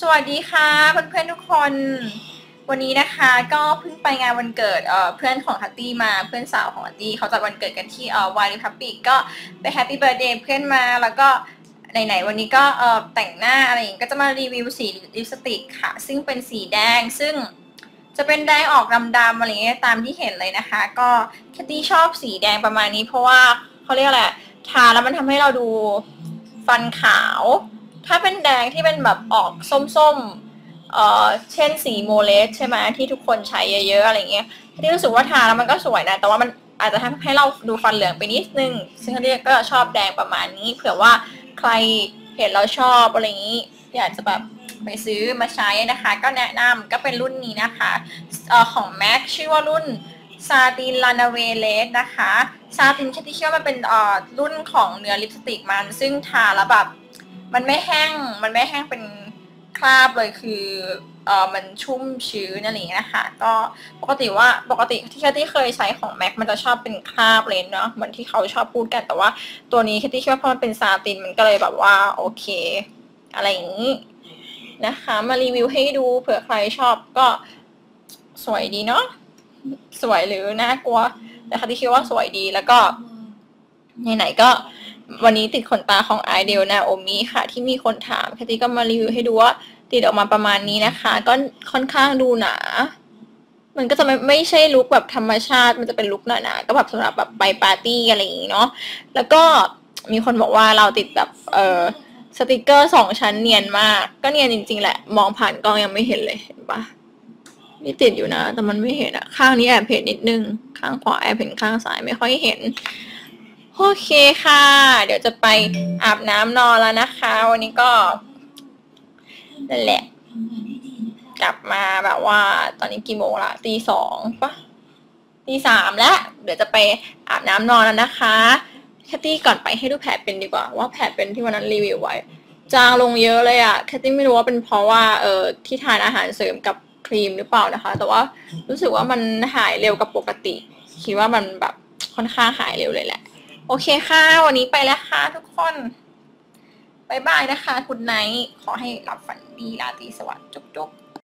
สวัสดีค่ะเพื่อนๆทุกคน วันนี้นะคะก็เพิ่งไปงานวันเกิดเเพื่อนของฮัตตี้มาเพื่อนสาวของฮัตตี้เขาจัดวันเกิดกันที่วายริพับปิกก็ไปแฮปปี้เบิร์ดเดย์เพื่อนมาแล้วก็ไหนๆวันนี้ก็แต่งหน้าอะไรอย่างก็จะมารีวิวสีลิปสติกค่ะ ซึ่งเป็นสีแดงซึ่งจะเป็นแดงออกดำๆอะไรเงี้ยตามที่เห็นเลยนะคะ ก็แคตตี้ชอบสีแดงประมาณนี้เพราะว่าเขาเรียกอะไรทาแล้วมันทำให้เราดูฟันขาว ถ้าเป็นแดงที่เป็นแบบออกส้มๆเอ่อเช่นสีโมเลสใช่ไหมที่ทุกคนใช้เยอะๆอะไรเงี้ยที่รู้สึกว่าทาแล้วมันก็สวยนะ แต่ว่ามันอาจจะทำให้เราดูฟันเหลืองไปนิดนึง ซึ่งเขาเรียกก็ชอบแดงประมาณนี้ เผื่อว่าใครเห็นเราชอบอะไรอย่างนี้ อยากจะแบบไปซื้อมาใช้นะคะ ก็แนะนำก็เป็นรุ่นนี้นะคะออของ MAC ชื่อว่ารุ่นซาตินลานาเวเลสนะคะซาตินแค่ที่เชื่อมันเป็นออรุ่นของเนื้อลิปสติกมัน ซึ่งทาแล้วแบบ มันไม่แห้ง มันไม่แห้งเป็นคราบเลยคือเออมันชุ่มชื้นอะไรอย่างเงี้ยนะคะก็ปกติว่าปกติที่แคที่เคยใช้ของ MAC มันจะชอบเป็นคราบเลยเนาะเหมือนที่เขาชอบพูดกันแต่ว่าตัวนี้แคที่คิดว่าเพราะมันเป็นซาตินมันก็เลยแบบว่าโอเค อะไรอย่างนี้นะคะ มารีวิวให้ดูเผื่อใครชอบก็สวยดีเนาะสวยหรือน่ากลัว แต่คที่คิดว่าสวยดีแล้วก็ไหนๆก็ วันนี้ติดขนตาของไอเดลนาโอมิค่ะ ที่มีคนถามแคที่ก็มารีวิวให้ดูว่าติดออกมาประมาณนี้นะคะ ก็ค่อนข้างดูหนา มันก็จะไม่ไม่ใช่ลุคแบบธรรมชาติ มันจะเป็นลุคหนาๆก็แบบสำหรับแบบไปปาร์ตี้อะไรอย่างงี้เนาะแล้วก็มีคนบอกว่าเราติดแบบเออสติกเกอร์สองชั้นเนียนมาก ก็เนียนจริง ๆ แหละ มองผ่านกล้องยังไม่เห็นเลยเห็นปะนี่ติดอยู่นะ แต่มันไม่เห็นอะข้างนี้แอบเห็นนิดนึง ข้างขวาแอบเห็นข้างซ้ายไม่ค่อยเห็น โอเคค่ะ เดี๋ยวจะไปอาบน้ำนอนแล้วนะคะ วันนี้ก็นั่นแหละ กลับมาแบบว่า ตอนนี้กี่โมงละตีสองปะตีสามแล้ว เดี๋ยวจะไปอาบน้ำนอนแล้วนะคะแคตตี้ก่อนไปให้ดูแผลเป็นดีกว่า ว่าแผลเป็นที่วันนั้นรีวิวไว้ จางลงเยอะเลยอะแคตตี้ไม่รู้ว่าเป็นเพราะว่าเออที่ทานอาหารเสริมกับครีมหรือเปล่านะคะ แต่ว่ารู้สึกว่ามันหายเร็วกับปกติ คิดว่ามันแบบค่อนข้างหายเร็วเลยแหละ โอเคค่ะ วันนี้ไปแล้วค่ะทุกคนบายบายนะคะคุณไนท์ขอให้หลับฝันดีราตรีสวัสดิ์จุ๊บ